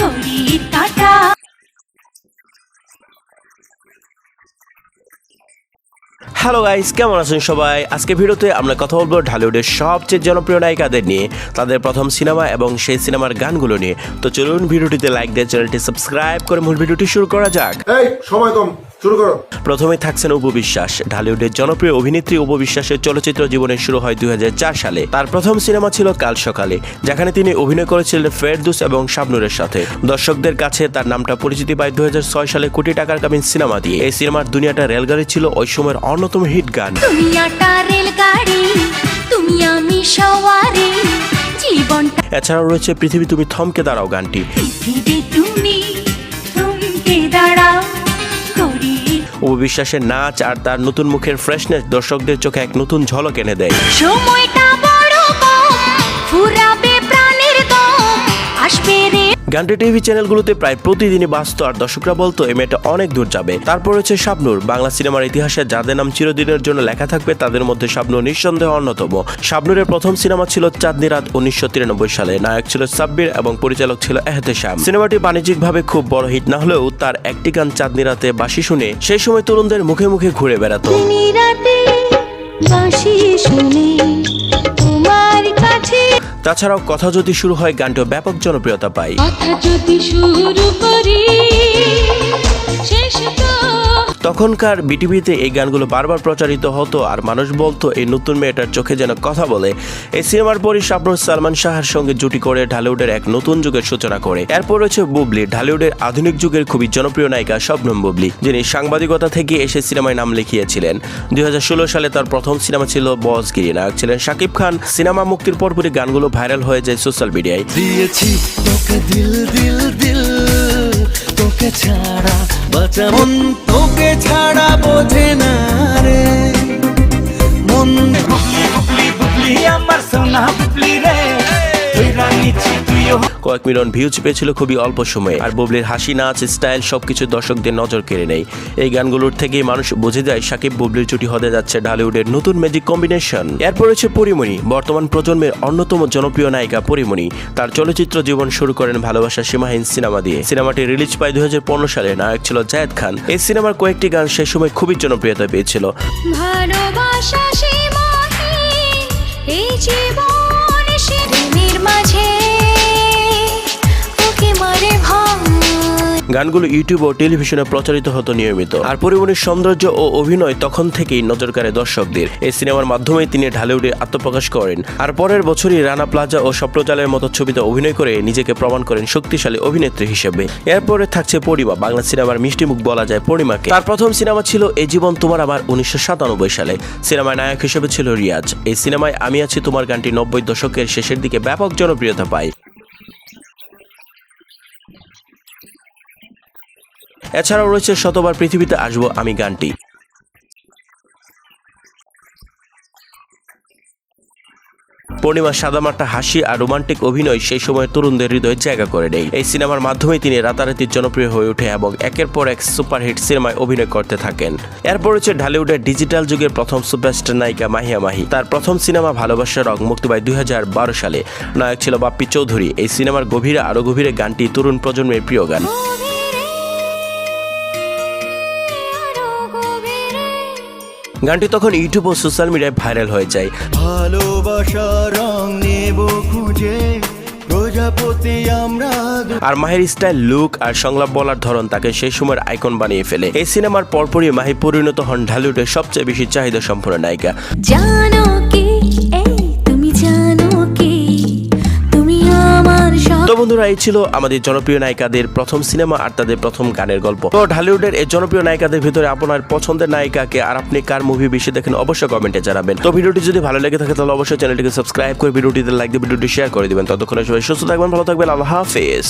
ahorita. Hello guys কেমন আছেন সবাই? আজকে ভিডিওতে আমরা কথা বলব ঢালিউডের সবচেয়ে জনপ্রিয় নায়িকাদের নিয়ে তাদের প্রথম সিনেমা এবং সেই সিনেমার গানগুলো নিয়ে। তো চলুন ভিডিওটিতে লাইক দিয়ে চ্যানেলটি সাবস্ক্রাইব করে মূল ভিডিওটি শুরু করা যাক। এই সময় কম শুরু করো। প্রথমে থাকছেন উপবিশ্বাস ঢালিউডের জনপ্রিয় অভিনেত্রী উপবিশ্বাসের চলচ্চিত্র জীবনে শুরু হয় দুই হাজার চার সালে। তার প্রথম সিনেমা ছিল কাল সকালে যেখানে তিনি অভিনয় করেছিলেন ফেরদুস এবং শাবনুরের সাথে। দর্শকদের কাছে তার নামটা পরিচিতি পায় দুই হাজার ছয় সালে কোটি টাকার কামিন সিনেমা দিয়ে। এই সিনেমার দুনিয়াটা রেলগাড়ি ছিল ওই সময়ের অন্যতম হিট গান। তুমি আটা রেলগাড়ি তুমি আমি সওয়ারি জীবনটা এছাড়াও রয়েছে পৃথিবী তুমি থমকে দাঁড়াও গানটি। তুমি থমকে দাঁড়াও করি উপবিশ্বাসের নাচ আর তার নতুন মুখের ফ্রেশনেস দর্শকদের চোখে এক নতুন ঝলক এনে দেয়। সময়টা বড় ফুরাবে প্রাণের দম আসবে রে গানটি টিভি চ্যানেলগুলোতে প্রায় প্রতিদিনই বাজতো আর দর্শকরা বলতো এই মেয়েটা অনেক দূর যাবে। তারপর রয়েছে শাবনুর। বাংলা সিনেমার ইতিহাসে যাদের নাম চিরদিনের জন্য লেখা থাকবে, তাদের মধ্যে শাবনুর নিঃসন্দেহে অন্যতম। শাবনুরের প্রথম সিনেমা ছিল চাঁদনি রাত উনিশশো তিরানব্বই সালে। নায়ক ছিল সাব্বির এবং পরিচালক ছিল এহতেশাম সিনেমাটি বাণিজ্যিকভাবে খুব বড় হিট না হলেও তার একটি গান চাঁদনি রাতে বাসি শুনে সেই সময় তরুণদের মুখে মুখে ঘুরে বেড়াতো। শুনে তাছাড়াও কথা যদি শুরু হয় গানটিও ব্যাপক জনপ্রিয়তা পায়। কথা যদি শুরু করি, শেষ তো তখনকার বিটিভিতে এই গানগুলো বারবার প্রচারিত হতো আর মানুষ বলতো, এই নতুন মেয়েটার চোখে যেন কথা বলে। এই সিনেমার পরই শাবনুর সালমান শাহের সঙ্গে জুটি করে ঢালিউডের এক নতুন যুগের সূচনা করে। এরপর রয়েছে বুবলি, ঢালিউডের আধুনিক যুগের খুবই জনপ্রিয় নায়িকা শবনম বুবলি, যিনি সাংবাদিকতা থেকে এসে সিনেমায় নাম লিখিয়েছিলেন। দুই হাজার ষোলো সালে তার প্রথম সিনেমা ছিল বসগিরি নায়ক ছিলেন শাকিব খান। সিনেমা মুক্তির পরপরই গানগুলো ভাইরাল হয়ে যায় সোশ্যাল মিডিয়ায়। দিয়েছি দিল দিল দিল। তোকে ছাড়া বাঁচা ছাড়া বোঝে না রে। মন বুবলি বুবলি আমার সোনা বুবলি রে। কয়েক মিলিয়ন ভিউজ পেয়েছিল খুবই অল্প সময়ে। আর বুবলির হাসি নাচ স্টাইল সবকিছু দর্শকদের নজর কেড়ে নেয়। এই গানগুলোর থেকেই মানুষ বুঝে যায় সাকিব বুবলির জুটি হতে যাচ্ছে ঢালিউডের নতুন ম্যাজিক কম্বিনেশন এরপর রয়েছে পরিমণি বর্তমান প্রজন্মের অন্যতম জনপ্রিয় নায়িকা পরিমণি। তার চলচ্চিত্র জীবন শুরু করেন ভালোবাসা সীমাহীন সিনেমা দিয়ে। সিনেমাটি রিলিজ পায় দুই হাজার পনেরো সালে নায়ক ছিল জায়েদ খান। এই সিনেমার কয়েকটি গান সে সময় খুবই জনপ্রিয়তা পেয়েছিল। ভালোবাসা সীমাহীন এই জীবন সে মাঝে গানগুলো ইউটিউব ও টেলিভিশনে প্রচারিত হতো নিয়মিত। আর পরিমণির সৌন্দর্য ও অভিনয় তখন থেকেই নজর কাড়ে দর্শকদের। এই সিনেমার মাধ্যমে তিনি ঢালিউডে আত্মপ্রকাশ করেন। আর পরের বছরই রানা প্লাজা ও স্বপ্নজালের মতো ছবিতে অভিনয় করে নিজেকে প্রমাণ করেন শক্তিশালী অভিনেত্রী হিসেবে। এরপরে থাকছে পরিমা, বাংলা সিনেমার মিষ্টি মুখ বলা যায় পরিমাকে। তার প্রথম সিনেমা ছিল এ জীবন তোমার আমার উনিশশো সাতানব্বই সালে। সিনেমায় নায়ক হিসেবে ছিল রিয়াজ। এই সিনেমায় আমি আছি তোমার গানটি নব্বই দশকের শেষের দিকে ব্যাপক জনপ্রিয়তা পায়। এছাড়াও রয়েছে শতবার পৃথিবীতে আসব আমি গানটি। পূর্ণিমা সাদামাটা হাসি আর রোমান্টিক অভিনয় সেই সময় তরুণদের হৃদয়ে জায়গা করে নেয়। এই সিনেমার মাধ্যমে তিনি রাতারাতি জনপ্রিয় হয়ে ওঠে এবং একের পর এক সুপারহিট সিনেমায় অভিনয় করতে থাকেন। এরপর হচ্ছে ঢালিউডের ডিজিটাল যুগের প্রথম সুপারস্টার নায়িকা মাহিয়া মাহি। তার প্রথম সিনেমা ভালোবাসার রং মুক্তি পায় দুই হাজার বারো সালে। নায়ক ছিল বাপ্পি চৌধুরী। এই সিনেমার গভীরে আরও গভীরে গানটি তরুণ প্রজন্মের প্রিয় গান। গানটি তখন ইউটিউব ও সোশ্যাল মিডিয়ায় ভাইরাল হয়ে যায়। ভালোবাসা রং নেব খুঁজে প্রজাপতি আমরা আর মাহির স্টাইল লুক আর সংলাপ বলার ধরন তাকে সেই সময়ের আইকন বানিয়ে ফেলে। এই সিনেমার পরপরই মাহি পরিণত হন ঢালিউডের সবচেয়ে বেশি চাহিদা সম্পন্ন নায়িকা তো বন্ধুরা, এই ছিল আমাদের জনপ্রিয় নায়িকাদের প্রথম সিনেমা আর তাদের প্রথম গানের গল্প। তো ঢালিউডের এই জনপ্রিয় নায়িকাদের ভিতরে আপনার পছন্দের নায়িকাকে আর আপনি কার মুভি বেশি দেখেন অবশ্যই কমেন্টে জানাবেন। তো ভিডিওটি যদি ভালো লেগে থাকে, তাহলে অবশ্যই চ্যানেলটিকে সাবস্ক্রাইব করে ভিডিওটিতে লাইক দিয়ে ভিডিওটি শেয়ার করে দিবেন। ততক্ষণে সবাই সুস্থ থাকবেন, ভালো থাকবেন, আল্লাহ হাফেজ।